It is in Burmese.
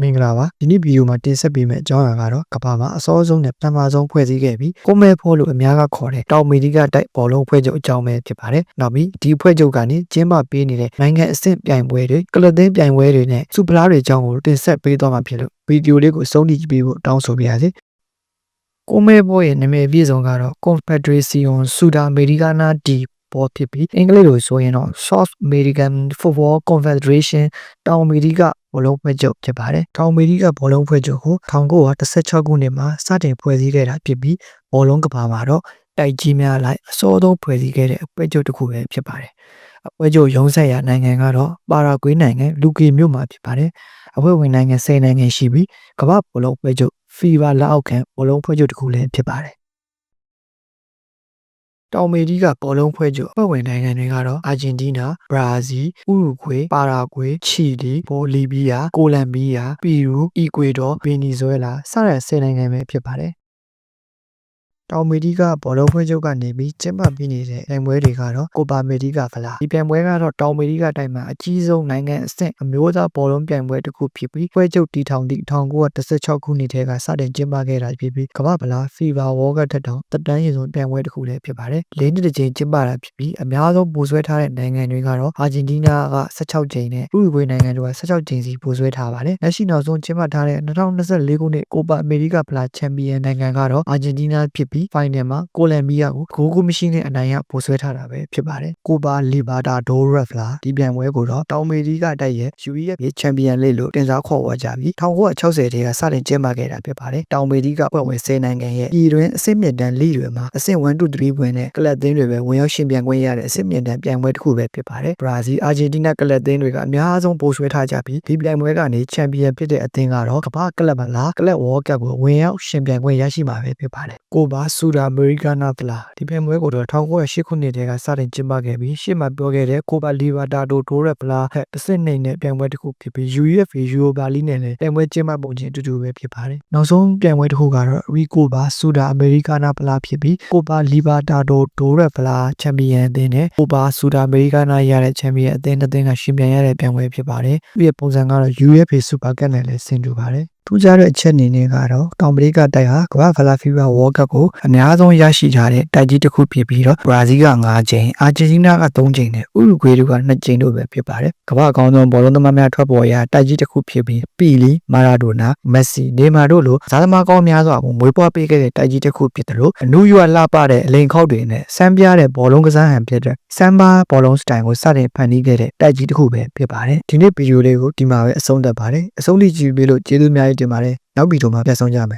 မင်္ဂလာပါဒီနေ့ဗီဒီယိုမှာတင်ဆက်ပေးမယ့်အကြောင်းအရာကတော့ကမ္ဘာမှာအစောဆုံးနဲ့ပထမဆုံးဖွဲ့စည်းခဲ့ပြီးကိုမဲဖိုးလို့အများကခေါ်တဲ့တောင်အမေရိကတိုက်ဘောလုံးဖွဲ့ချုပ်အကြောင်းပဲဖြစ်ပါတယ်နောက်ပြီးဒီဖွဲ့ချုပ်ကနေကျင်းပပေးနေတဲ့နိုင်ငံအဆင့်ပြိုင်ပွဲတွေကလပ်သင်းပြိုင်ပွဲတွေနဲ့စူပလာတွေအကြောင်းကိုတင်ဆက်ပေးသွားမှာဖြစ်လို့ဗီဒီယိုလေးကိုအဆုံးထိကြည့်ပေးဖို့တောင်းဆိုပါရစေကိုမဲဖိုးရဲ့နာမည်အပြည့်စုံကတော့ Confederación Sudamericana de ဘောဖြစ်ပြီးအင်္ဂလိပ်လိုဆိုရင်တော့ South American Football Confederation တောင်အမေရိကဘောလုံးဖွဲ့ချုပ်ဖြစ်ပါတယ်။တောင်အမေရိကဘောလုံးဖွဲ့ချုပ်ကို1916ခုနှစ်မှာစတင်ဖွဲ့စည်းခဲ့တာဖြစ်ပြီးဘောလုံးကမ္ဘာမှာတော့တိုက်ကြီးများလိုက်အစောဆုံးဖွဲ့စည်းခဲ့တဲ့အဖွဲ့ချုပ်တစ်ခုပဲဖြစ်ပါတယ်။အဖွဲ့ချုပ်ရုံးဆက်ရာနိုင်ငံကတော့ပါရာဂွေးနိုင်ငံလူကီမြို့မှာဖြစ်ပါတယ်။အဖွဲ့ဝင်နိုင်ငံ10နိုင်ငံရှိပြီးကမ္ဘာဘောလုံးဖွဲ့ချုပ် FIBA လက်အောက်ခံဘောလုံးဖွဲ့ချုပ်တစ်ခုလည်းဖြစ်ပါတယ်။ တောင်အမေရိကဘောလုံးဖွဲ့ချုပ်အဖွဲ့ဝင်နိုင်ငံတွေကတော့အာဂျင်တီးနာ၊ဘရာဇီး၊ဥရုဂွေ၊ပါရာဂွေ၊ချီလီ၊ဘိုလီဗီးယာ၊ကိုလံဘီယာ၊ပီရူ၊အီကွေဒေါ၊ဗင်နီဇွဲလားစတဲ့10နိုင်ငံပဲဖြစ်ပါတယ်။ တောင်အမေရိကဘောလုံးဖွဲ့ချုပ်ကနေပြီးကျင်းပပေးနေတဲ့ပြိုင်ပွဲတွေကတော့ကိုပါအမေရိကဖလားဒီပြိုင်ပွဲကတော့တောင်အမေရိကတိုင်းမှာအကြီးဆုံးနိုင်ငံအဆင့်အမျိုးသားဘောလုံးပြိုင်ပွဲတစ်ခုဖြစ်ပြီးဖွဲ့ချုပ်တည်ထောင်သည့်1916ခုနှစ်ထဲကစတင်ကျင်းပခဲ့တာဖြစ်ပြီးကမ္ဘာဖလား FIBA World Cup ထက်တောင်တက်တန်းရင်ဆုံးပြိုင်ပွဲတစ်ခုလည်းဖြစ်ပါတယ်လေးနှစ်တစ်ကြိမ်ကျင်းပတာဖြစ်ပြီးအများဆုံးပိုဆွဲထားတဲ့နိုင်ငံတွေကတော့အာဂျင်တီးနားက16ကြိမ်နဲ့ဥရုဂွေနိုင်ငံတို့က16ကြိမ်စီပိုဆွဲထားပါတယ်လက်ရှိနောက်ဆုံးကျင်းပထားတဲ့2024ခုနှစ်ကိုပါအမေရိကဖလားချန်ပီယံနိုင်ငံကတော့အာဂျင်တီးနားဖြစ်ပြီးဖိုင်နယ်မှာကိုလံဘီယာကိုဂိုးကူမရှိနဲ့အနိုင်ရပိုဆွဲထားတာပဲဖြစ်ပါတယ်ကိုပါလီဘာတာဒိုရက်ဖလားဒီပြိုင်ပွဲကိုတော့တောင်အမေရိကတိုက်ရဲ့ UEFA ချန်ပီယံလိလို့တင်စားခေါ်ဝေါ်ကြပြီး1960ထဲကစတင်ကျင်းပခဲ့တာဖြစ်ပါတယ်တောင်အမေရိကဖွဲ့ဝင်10နိုင်ငံရဲ့ပြည်တွင်းအဆင့်မြင့်တန်းလိတွေမှာအဆင့်1 2 3ဘွဲ့နဲ့ကလပ်သင်းတွေပဲဝင်ရောက်ရှင်ပြိုင်ခွင့်ရတဲ့အဆင့်မြင့်တန်းပြိုင်ပွဲတစ်ခုပဲဖြစ်ပါတယ်ဘရာဇီးအာဂျင်တီးနားကလပ်သင်းတွေကအများဆုံးပိုဆွဲထားကြပြီးဒီပြိုင်ပွဲကနေချန်ပီယံဖြစ်တဲ့အသင်းကတော့ကမ္ဘာကလပ်မလားကလပ်ဝေါ်ကပ်ကိုဝင်ရောက်ရှင်ပြိုင်ခွင့်ရရှိမှာပဲဖြစ်ပါတယ်ကိုပါဆူဒါအမေရိကနာဖလားဒီပြိုင်ပွဲကိုတော့1908ခုနှစ်တည်းကစတင်ကျင်းပခဲ့ပြီးရှေ့မှာပြောခဲ့တဲ့ကိုပါလီဘာတာတိုဒိုရက်ဖလားဟက်တစ်စစ်နှိမ်တဲ့ပြိုင်ပွဲတစ်ခုဖြစ်ပြီး UEFA Europa League နဲ့လည်းပြိုင်ပွဲကျင်းပပုံချင်းအတူတူပဲဖြစ်ပါတယ်နောက်ဆုံးပြိုင်ပွဲတစ်ခုကတော့ရီကိုပါဆူဒါအမေရိကနာဖလားဖြစ်ပြီးကိုပါလီဘာတာတိုဒိုရက်ဖလားချန်ပီယံအသင်းနဲ့ကိုပါဆူဒါအမေရိကနာရတဲ့ချန်ပီယံအသင်းတစ်သင်းကရှင်ပြိုင်ရတဲ့ပြိုင်ပွဲဖြစ်ပါတယ်သူ့ရဲ့ပုံစံကတော့ UEFA Super Cup နဲ့လည်းဆင်တူပါတယ် ထူးခြားတဲ့အချက်အနေနဲ့ကတော့တောင်ပရိကတိုက်ဟာကမ္ဘာဖလားဖီဗာဝေါ်ကပ်ကိုအများဆုံးရရှိထားတဲ့တိုက်ကြီးတစ်ခုဖြစ်ပြီးတော့ဘရာဇီးက9ကြိမ်အာဂျင်တီးနားက3ကြိမ်နဲ့ဥရုဂွေတို့က2ကြိမ်တို့ပဲဖြစ်ပါတယ်ကမ္ဘာအကောင်းဆုံးဘောလုံးသမားများထွက်ပေါ်ရာတိုက်ကြီးတစ်ခုဖြစ်ပြီးပီလီမာရာဒိုနာမက်ဆီနေမာတို့လိုဇာသမားကောင်းများစွာကိုမွေးဖွားပေးခဲ့တဲ့တိုက်ကြီးတစ်ခုဖြစ်တယ်လို့အနုရွာလှပတဲ့အလိန်ခောက်တွေနဲ့စမ်းပြတဲ့ဘောလုံးကစားဟန်ဖြစ်တဲ့စမ်းပါဘောလုံးစတိုင်ကိုစတင်ဖန်တီးခဲ့တဲ့တိုက်ကြီးတစ်ခုပဲဖြစ်ပါတယ်ဒီနေ့ဗီဒီယိုလေးကိုဒီမှာပဲအဆုံးသတ်ပါတယ်အဆုံးထိကြည့်ပြီးလို့ကျေးဇူးအများကြီးတင်ပါတယ်နောက်ဗီဒီယိုမှာပြန်ဆောင်ကြမယ်